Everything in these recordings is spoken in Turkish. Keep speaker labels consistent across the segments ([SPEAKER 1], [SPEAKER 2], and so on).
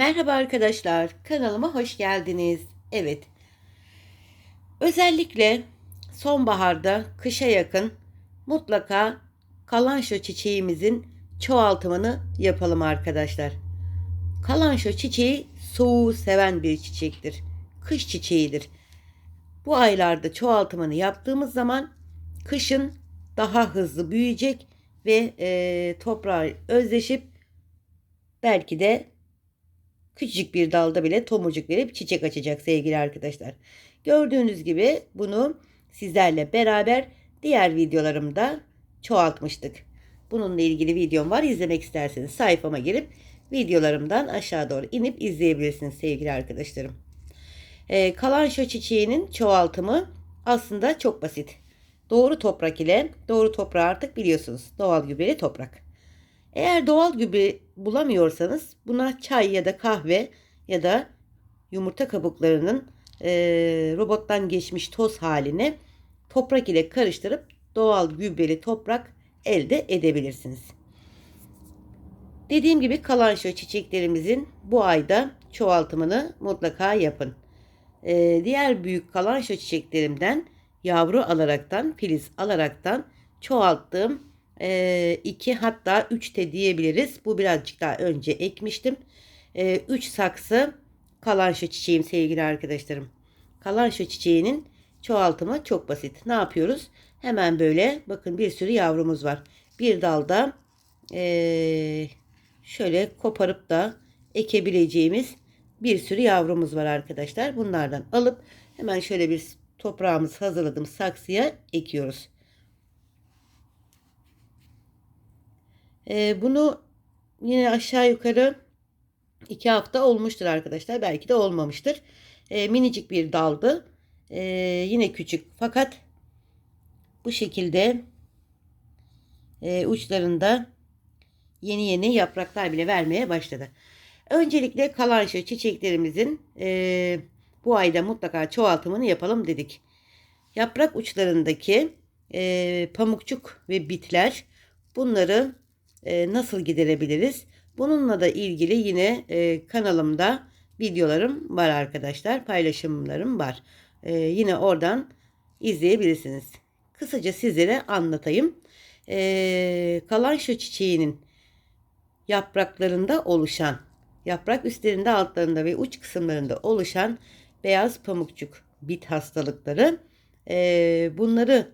[SPEAKER 1] Merhaba arkadaşlar, kanalıma hoş geldiniz. Evet, özellikle sonbaharda, kışa yakın mutlaka kalanşo çiçeğimizin çoğaltımını yapalım arkadaşlar. Kalanşo çiçeği soğuğu seven bir çiçektir. Kış çiçeğidir. Bu aylarda çoğaltımını yaptığımız zaman kışın daha hızlı büyüyecek ve e, toprağa özleşip belki de küçücük bir dalda bile tomurcuk verip çiçek açacak sevgili arkadaşlar. Gördüğünüz gibi bunu sizlerle beraber diğer videolarımda çoğaltmıştık. Bununla ilgili videom var. İzlemek isterseniz sayfama girip videolarımdan aşağı doğru inip izleyebilirsiniz sevgili arkadaşlarım. Ee, kalanşo çiçeğinin çoğaltımı aslında çok basit. Doğru toprak ile doğru toprağı artık biliyorsunuz. Doğal gübreli toprak. Eğer doğal gübre bulamıyorsanız buna çay ya da kahve ya da yumurta kabuklarının e, robottan geçmiş toz haline toprak ile karıştırıp doğal gübreli toprak elde edebilirsiniz. Dediğim gibi kalanşo çiçeklerimizin bu ayda çoğaltımını mutlaka yapın. E, diğer büyük kalanşo çiçeklerimden yavru alaraktan, filiz alaraktan çoğalttığım 2 hatta 3 de diyebiliriz. Bu birazcık daha önce ekmiştim. 3 saksı kalanşo çiçeğim sevgili arkadaşlarım. Kalanşo çiçeğinin çoğaltımı çok basit. Ne yapıyoruz? Hemen böyle bakın bir sürü yavrumuz var. Bir dalda şöyle koparıp da ekebileceğimiz bir sürü yavrumuz var arkadaşlar. Bunlardan alıp hemen şöyle bir toprağımızı hazırladım saksıya ekiyoruz. Ee, bunu yine aşağı yukarı iki hafta olmuştur arkadaşlar. Belki de olmamıştır. Ee, minicik bir daldı. Ee, yine küçük fakat bu şekilde e, uçlarında yeni yeni yapraklar bile vermeye başladı. Öncelikle kalanşo çiçeklerimizin e, bu ayda mutlaka çoğaltımını yapalım dedik. Yaprak uçlarındaki e, pamukçuk ve bitler bunları e, nasıl giderebiliriz? Bununla da ilgili yine e, kanalımda videolarım var arkadaşlar. Paylaşımlarım var. E, yine oradan izleyebilirsiniz. Kısaca sizlere anlatayım. E, kalanşo çiçeğinin yapraklarında oluşan, yaprak üstlerinde altlarında ve uç kısımlarında oluşan beyaz pamukçuk bit hastalıkları. Bunları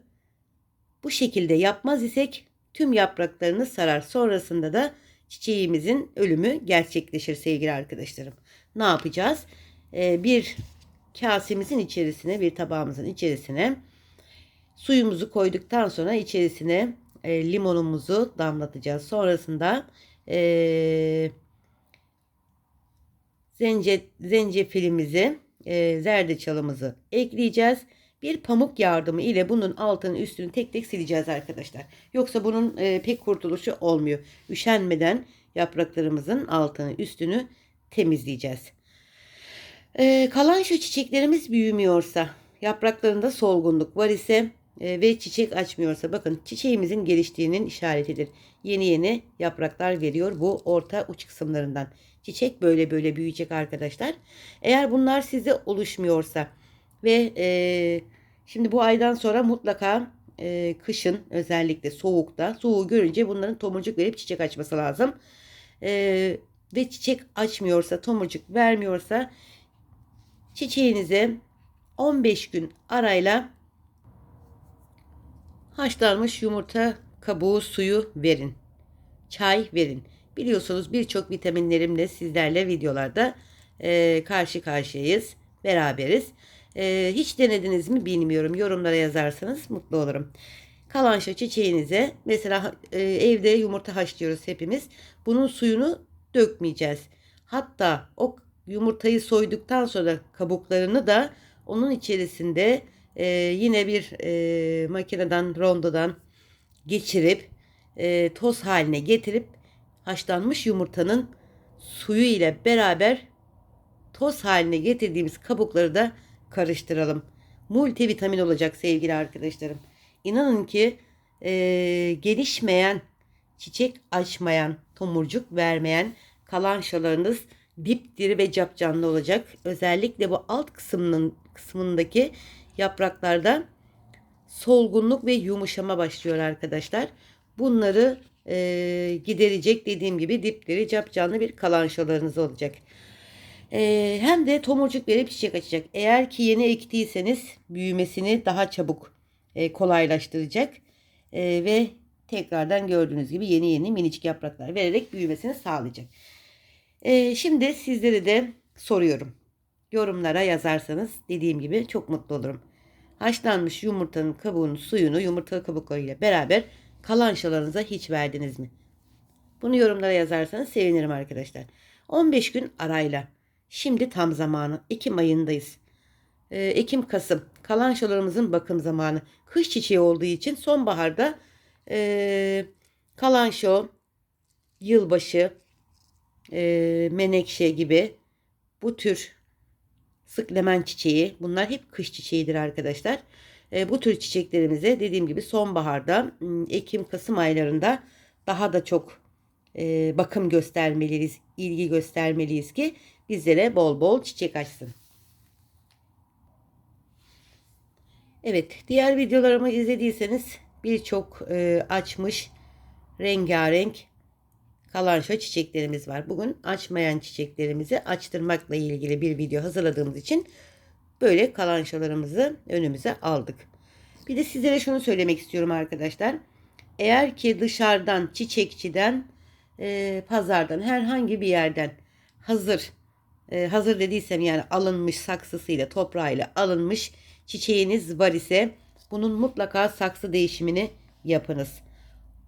[SPEAKER 1] bu şekilde yapmaz isek tüm yapraklarını sarar. Sonrasında da çiçeğimizin ölümü gerçekleşir sevgili arkadaşlarım. Ne yapacağız? Ee, bir kasemizin içerisine, bir tabağımızın içerisine suyumuzu koyduktan sonra içerisine e, limonumuzu damlatacağız. Sonrasında e, zence, zencefilimizi, e, zerdeçalımızı ekleyeceğiz bir pamuk yardımı ile bunun altını üstünü tek tek sileceğiz arkadaşlar. Yoksa bunun e, pek kurtuluşu olmuyor. Üşenmeden yapraklarımızın altını üstünü temizleyeceğiz. E, kalan şu çiçeklerimiz büyümüyorsa, yapraklarında solgunluk var ise e, ve çiçek açmıyorsa bakın çiçeğimizin geliştiğinin işaretidir. Yeni yeni yapraklar veriyor bu orta uç kısımlarından. Çiçek böyle böyle büyüyecek arkadaşlar. Eğer bunlar size oluşmuyorsa ve e, şimdi bu aydan sonra mutlaka e, kışın özellikle soğukta soğuğu görünce bunların tomurcuk verip çiçek açması lazım. E, ve çiçek açmıyorsa tomurcuk vermiyorsa çiçeğinize 15 gün arayla haşlanmış yumurta kabuğu suyu verin. Çay verin. Biliyorsunuz birçok vitaminlerimle sizlerle videolarda e, karşı karşıyayız. Beraberiz. Ee, hiç denediniz mi bilmiyorum. Yorumlara yazarsanız mutlu olurum. Kalanşa çiçeğinize mesela e, evde yumurta haşlıyoruz hepimiz. Bunun suyunu dökmeyeceğiz. Hatta o yumurtayı soyduktan sonra kabuklarını da onun içerisinde e, yine bir e, makineden rondodan geçirip e, toz haline getirip haşlanmış yumurtanın suyu ile beraber toz haline getirdiğimiz kabukları da karıştıralım. Multivitamin olacak sevgili arkadaşlarım. İnanın ki e, gelişmeyen, çiçek açmayan, tomurcuk vermeyen kalanşalarınız dipdiri ve capcanlı olacak. Özellikle bu alt kısmının kısmındaki yapraklarda solgunluk ve yumuşama başlıyor arkadaşlar. Bunları e, giderecek dediğim gibi dipleri capcanlı bir kalançalarınız olacak. E, hem de tomurcuk verip çiçek açacak. Eğer ki yeni ektiyseniz büyümesini daha çabuk e, kolaylaştıracak. E, ve tekrardan gördüğünüz gibi yeni yeni minicik yapraklar vererek büyümesini sağlayacak. E, şimdi sizlere de soruyorum. Yorumlara yazarsanız dediğim gibi çok mutlu olurum. Haşlanmış yumurtanın kabuğunun suyunu yumurta kabuklarıyla beraber kalançalarınıza hiç verdiniz mi? Bunu yorumlara yazarsanız sevinirim arkadaşlar. 15 gün arayla. Şimdi tam zamanı. Ekim ayındayız. Ee, Ekim Kasım. Kalançalarımızın bakım zamanı. Kış çiçeği olduğu için sonbaharda e, kalanço, yılbaşı, e, menekşe gibi bu tür sık lemen çiçeği bunlar hep kış çiçeğidir arkadaşlar. E, bu tür çiçeklerimize dediğim gibi sonbaharda Ekim-Kasım aylarında daha da çok e, bakım göstermeliyiz, ilgi göstermeliyiz ki bizlere bol bol çiçek açsın. Evet, diğer videolarımı izlediyseniz birçok e, açmış rengarenk kalanço çiçeklerimiz var. Bugün açmayan çiçeklerimizi açtırmakla ilgili bir video hazırladığımız için böyle kalançolarımızı önümüze aldık. Bir de sizlere şunu söylemek istiyorum arkadaşlar. Eğer ki dışarıdan, çiçekçiden, e, pazardan, herhangi bir yerden hazır, e, hazır dediysem yani alınmış saksısıyla, toprağıyla alınmış çiçeğiniz var ise bunun mutlaka saksı değişimini yapınız.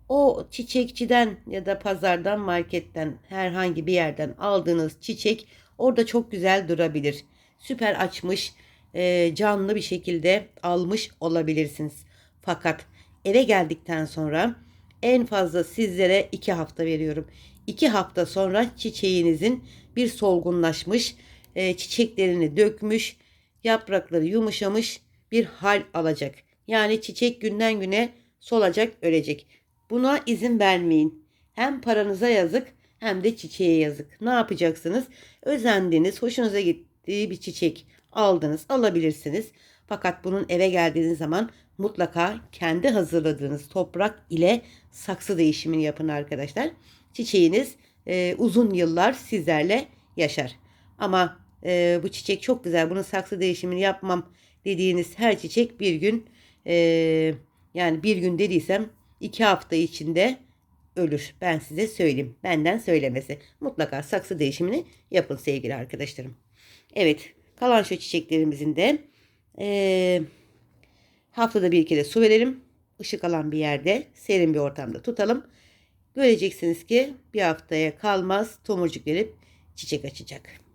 [SPEAKER 1] O çiçekçiden ya da pazardan, marketten, herhangi bir yerden aldığınız çiçek orada çok güzel durabilir. Süper açmış, e, canlı bir şekilde almış olabilirsiniz. Fakat eve geldikten sonra en fazla sizlere iki hafta veriyorum. İki hafta sonra çiçeğinizin bir solgunlaşmış, e, çiçeklerini dökmüş, yaprakları yumuşamış bir hal alacak. Yani çiçek günden güne solacak, ölecek. Buna izin vermeyin. Hem paranıza yazık hem de çiçeğe yazık. Ne yapacaksınız? Özendiniz, hoşunuza gittiği bir çiçek aldınız, alabilirsiniz. Fakat bunun eve geldiğiniz zaman mutlaka kendi hazırladığınız toprak ile saksı değişimini yapın arkadaşlar. Çiçeğiniz e, uzun yıllar sizlerle yaşar. Ama e, bu çiçek çok güzel, bunun saksı değişimini yapmam dediğiniz her çiçek bir gün e, yani bir gün dediysem iki hafta içinde ölür. Ben size söyleyeyim. Benden söylemesi. Mutlaka saksı değişimini yapın sevgili arkadaşlarım. Evet. Kalan şu çiçeklerimizin de e, haftada bir kere su verelim. Işık alan bir yerde serin bir ortamda tutalım. Göreceksiniz ki bir haftaya kalmaz tomurcuk verip çiçek açacak.